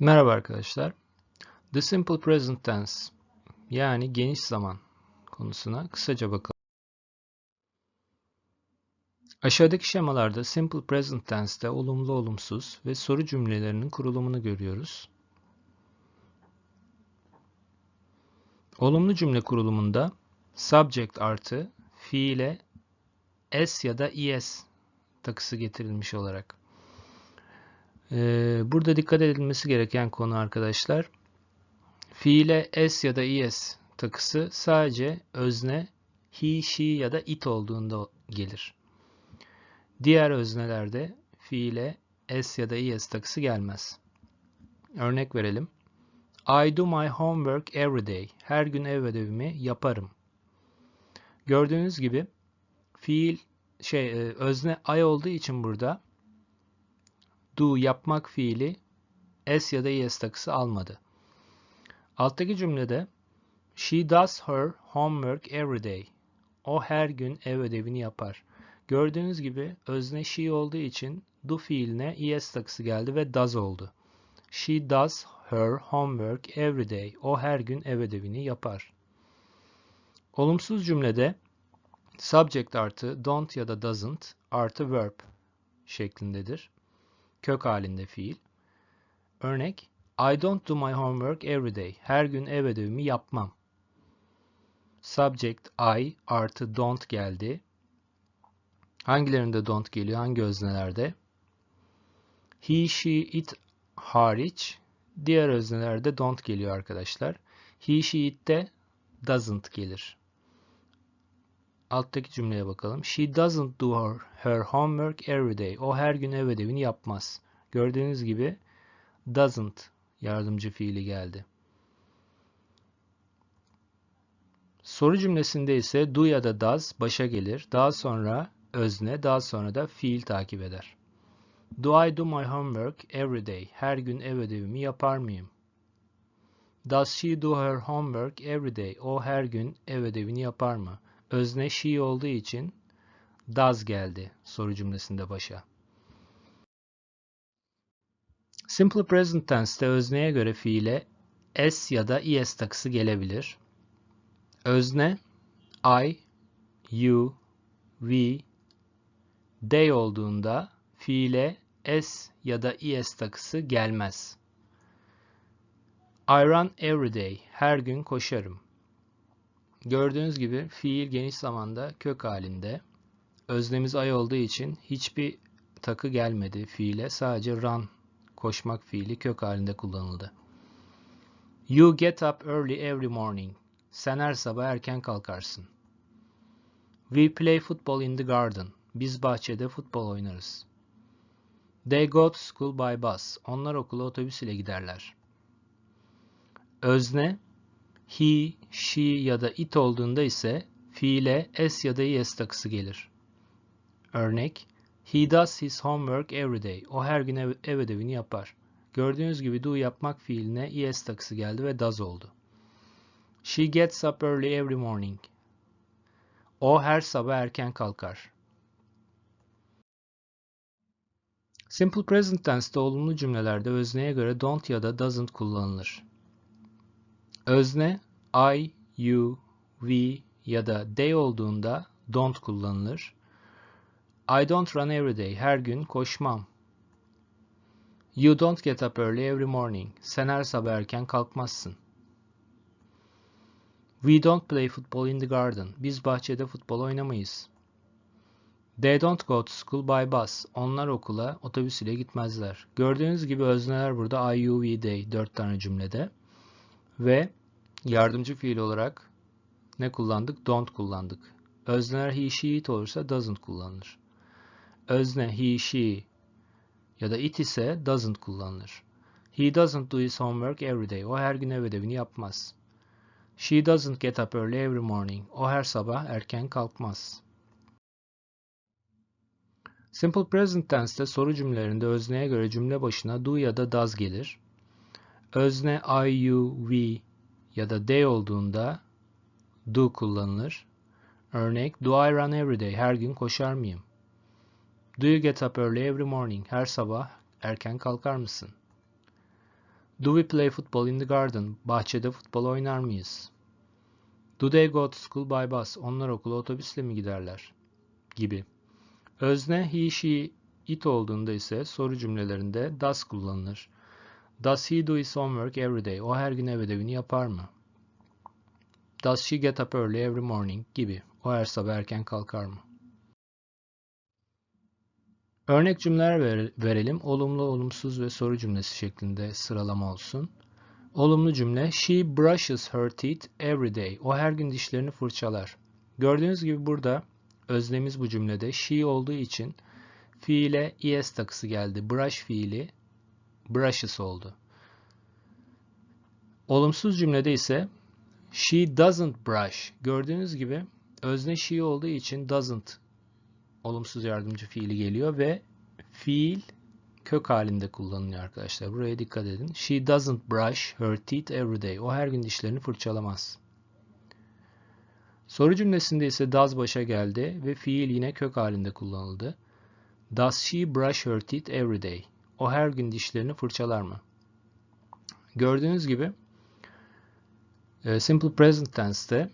Merhaba arkadaşlar. The Simple Present Tense yani geniş zaman konusuna kısaca bakalım. Aşağıdaki şemalarda Simple Present Tense'te olumlu olumsuz ve soru cümlelerinin kurulumunu görüyoruz. Olumlu cümle kurulumunda subject artı fiile s ya da es takısı getirilmiş olarak burada dikkat edilmesi gereken konu arkadaşlar. Fiile s ya da es takısı sadece özne he, she ya da it olduğunda gelir. Diğer öznelerde fiile s ya da es takısı gelmez. Örnek verelim. I do my homework every day. Her gün ev ödevimi yaparım. Gördüğünüz gibi fiil şey e, özne I olduğu için burada do yapmak fiili s ya da es takısı almadı. Alttaki cümlede she does her homework every day. O her gün ev ödevini yapar. Gördüğünüz gibi özne she olduğu için do fiiline es takısı geldi ve does oldu. She does her homework every day. O her gün ev ödevini yapar. Olumsuz cümlede subject artı don't ya da doesn't artı verb şeklindedir kök halinde fiil. Örnek I don't do my homework every day. Her gün ev ödevimi yapmam. Subject I artı don't geldi. Hangilerinde don't geliyor? Hangi öznelerde? He, she, it hariç diğer öznelerde don't geliyor arkadaşlar. He, she, it de doesn't gelir. Alttaki cümleye bakalım. She doesn't do her, her homework every day. O her gün ev ödevini yapmaz. Gördüğünüz gibi doesn't yardımcı fiili geldi. Soru cümlesinde ise do ya da does başa gelir. Daha sonra özne, daha sonra da fiil takip eder. Do I do my homework every day? Her gün ev ödevimi yapar mıyım? Does she do her homework every day? O her gün ev ödevini yapar mı? Özne she olduğu için does geldi soru cümlesinde başa. Simple present tense'te özneye göre fiile s ya da es takısı gelebilir. Özne I, you, we, they olduğunda fiile s ya da es takısı gelmez. I run every day. Her gün koşarım. Gördüğünüz gibi fiil geniş zamanda kök halinde. Öznemiz ay olduğu için hiçbir takı gelmedi fiile. Sadece run koşmak fiili kök halinde kullanıldı. You get up early every morning. Sen her sabah erken kalkarsın. We play football in the garden. Biz bahçede futbol oynarız. They go to school by bus. Onlar okula otobüs ile giderler. Özne he, she ya da it olduğunda ise fiile s ya da es takısı gelir. Örnek He does his homework every day. O her gün ev, ev ödevini yapar. Gördüğünüz gibi do yapmak fiiline es takısı geldi ve does oldu. She gets up early every morning. O her sabah erken kalkar. Simple present tense'te olumlu cümlelerde özneye göre don't ya da doesn't kullanılır. Özne I, you, we ya da they olduğunda don't kullanılır. I don't run every day. Her gün koşmam. You don't get up early every morning. Sen her sabah erken kalkmazsın. We don't play football in the garden. Biz bahçede futbol oynamayız. They don't go to school by bus. Onlar okula otobüs ile gitmezler. Gördüğünüz gibi özneler burada I, you, we, they. Dört tane cümlede. Ve Yardımcı fiil olarak ne kullandık? Don't kullandık. Özneler he, she, it olursa doesn't kullanılır. Özne he, she ya da it ise doesn't kullanılır. He doesn't do his homework every day. O her gün ev ödevini yapmaz. She doesn't get up early every morning. O her sabah erken kalkmaz. Simple present tense'te soru cümlelerinde özneye göre cümle başına do ya da does gelir. Özne I, you, we, ya da they olduğunda do kullanılır. Örnek Do I run every day? Her gün koşar mıyım? Do you get up early every morning? Her sabah erken kalkar mısın? Do we play football in the garden? Bahçede futbol oynar mıyız? Do they go to school by bus? Onlar okula otobüsle mi giderler? Gibi. Özne he, she, it olduğunda ise soru cümlelerinde does kullanılır. Does he do his homework every day? O her gün ev ödevini yapar mı? Does she get up early every morning? Gibi. O her sabah erken kalkar mı? Örnek cümleler ver- verelim. Olumlu, olumsuz ve soru cümlesi şeklinde sıralama olsun. Olumlu cümle She brushes her teeth every day. O her gün dişlerini fırçalar. Gördüğünüz gibi burada öznemiz bu cümlede she olduğu için fiile es takısı geldi. Brush fiili brushes oldu. Olumsuz cümlede ise she doesn't brush. Gördüğünüz gibi özne she olduğu için doesn't olumsuz yardımcı fiili geliyor ve fiil kök halinde kullanılıyor arkadaşlar. Buraya dikkat edin. She doesn't brush her teeth every day. O her gün dişlerini fırçalamaz. Soru cümlesinde ise does başa geldi ve fiil yine kök halinde kullanıldı. Does she brush her teeth every day? O her gün dişlerini fırçalar mı? Gördüğünüz gibi e, simple present tense'te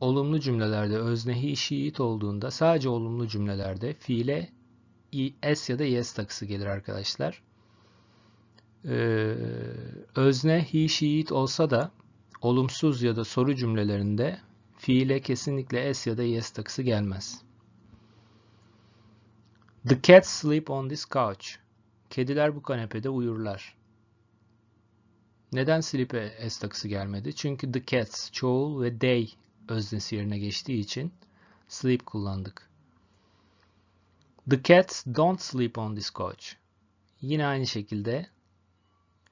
olumlu cümlelerde özne he, she, it olduğunda sadece olumlu cümlelerde fiile s ya da es takısı gelir arkadaşlar. Ee, özne he, she, it olsa da olumsuz ya da soru cümlelerinde fiile kesinlikle s ya da es takısı gelmez. The cats sleep on this couch. Kediler bu kanepede uyurlar. Neden sleep'e s takısı gelmedi? Çünkü the cats çoğul ve they öznesi yerine geçtiği için sleep kullandık. The cats don't sleep on this couch. Yine aynı şekilde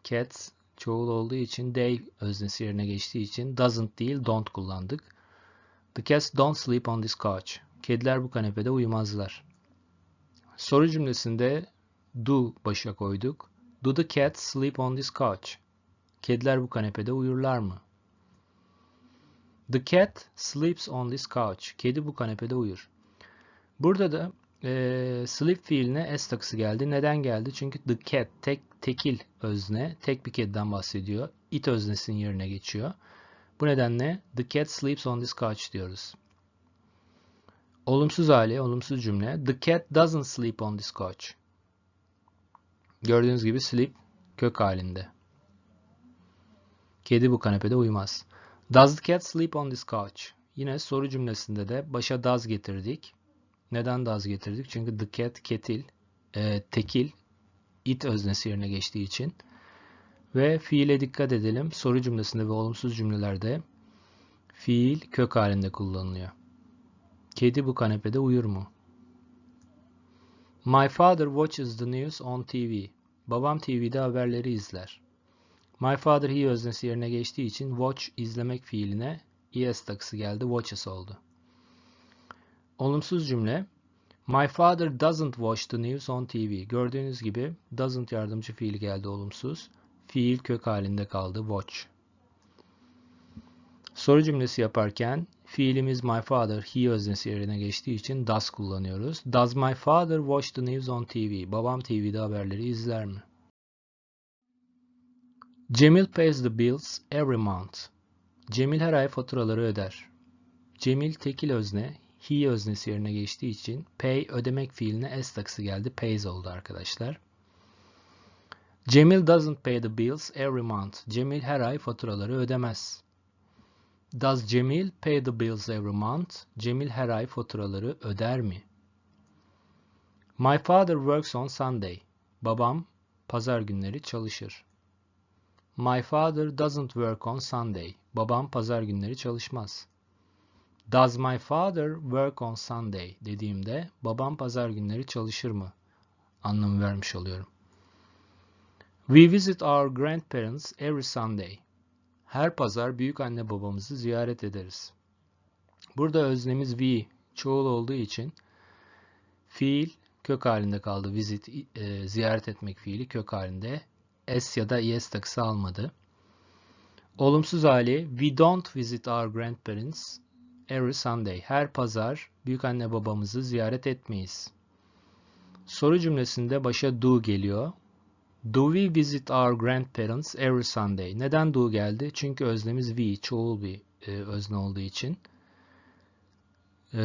cats çoğul olduğu için they öznesi yerine geçtiği için doesn't değil don't kullandık. The cats don't sleep on this couch. Kediler bu kanepede uyumazlar. Soru cümlesinde do başa koyduk. Do the cats sleep on this couch? Kediler bu kanepede uyurlar mı? The cat sleeps on this couch. Kedi bu kanepede uyur. Burada da e, sleep fiiline s takısı geldi. Neden geldi? Çünkü the cat tek tekil özne, tek bir kediden bahsediyor. It öznesinin yerine geçiyor. Bu nedenle the cat sleeps on this couch diyoruz. Olumsuz hali, olumsuz cümle. The cat doesn't sleep on this couch. Gördüğünüz gibi sleep kök halinde. Kedi bu kanepede uyumaz. Does the cat sleep on this couch? Yine soru cümlesinde de başa does getirdik. Neden does getirdik? Çünkü the cat ketil, e, tekil, it öznesi yerine geçtiği için. Ve fiile dikkat edelim. Soru cümlesinde ve olumsuz cümlelerde fiil kök halinde kullanılıyor. Kedi bu kanepede uyur mu? My father watches the news on TV. Babam TV'de haberleri izler. My father he öznesi yerine geçtiği için watch izlemek fiiline es takısı geldi. Watches oldu. Olumsuz cümle My father doesn't watch the news on TV. Gördüğünüz gibi doesn't yardımcı fiil geldi olumsuz. Fiil kök halinde kaldı. Watch. Soru cümlesi yaparken fiilimiz my father he öznesi yerine geçtiği için does kullanıyoruz. Does my father watch the news on TV? Babam TV'de haberleri izler mi? Cemil pays the bills every month. Cemil her ay faturaları öder. Cemil tekil özne, he öznesi yerine geçtiği için pay ödemek fiiline s takısı geldi. Pays oldu arkadaşlar. Cemil doesn't pay the bills every month. Cemil her ay faturaları ödemez. Does Cemil pay the bills every month? Cemil her ay faturaları öder mi? My father works on Sunday. Babam pazar günleri çalışır. My father doesn't work on Sunday. Babam pazar günleri çalışmaz. Does my father work on Sunday dediğimde babam pazar günleri çalışır mı? Anlamı vermiş oluyorum. We visit our grandparents every Sunday. Her pazar büyük anne babamızı ziyaret ederiz. Burada öznemiz we çoğul olduğu için fiil kök halinde kaldı. Visit e, ziyaret etmek fiili kök halinde. S ya da es takısı almadı. Olumsuz hali we don't visit our grandparents every Sunday. Her pazar büyük anne babamızı ziyaret etmeyiz. Soru cümlesinde başa do geliyor. Do we visit our grandparents every Sunday? Neden do geldi? Çünkü öznemiz we, çoğul bir e, özne olduğu için. Ee,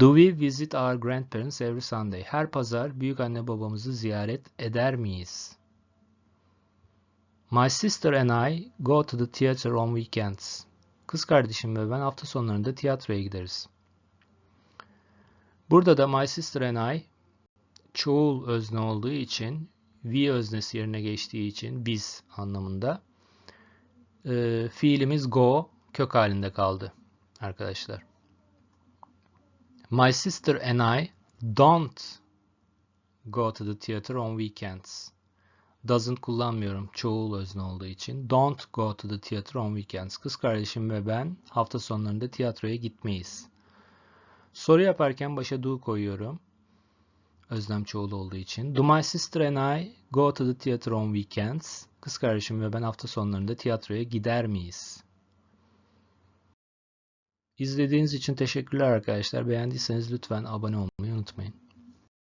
do we visit our grandparents every Sunday? Her pazar büyük anne babamızı ziyaret eder miyiz? My sister and I go to the theater on weekends. Kız kardeşim ve ben hafta sonlarında tiyatroya gideriz. Burada da my sister and I çoğul özne olduğu için we öznesi yerine geçtiği için biz anlamında e, fiilimiz go kök halinde kaldı arkadaşlar. My sister and I don't go to the theater on weekends. Doesn't kullanmıyorum çoğul özne olduğu için. Don't go to the theater on weekends. Kız kardeşim ve ben hafta sonlarında tiyatroya gitmeyiz. Soru yaparken başa do koyuyorum. Özlem çoğul olduğu için. Do my sister and I go to the theater on weekends? Kız kardeşim ve ben hafta sonlarında tiyatroya gider miyiz? İzlediğiniz için teşekkürler arkadaşlar. Beğendiyseniz lütfen abone olmayı unutmayın.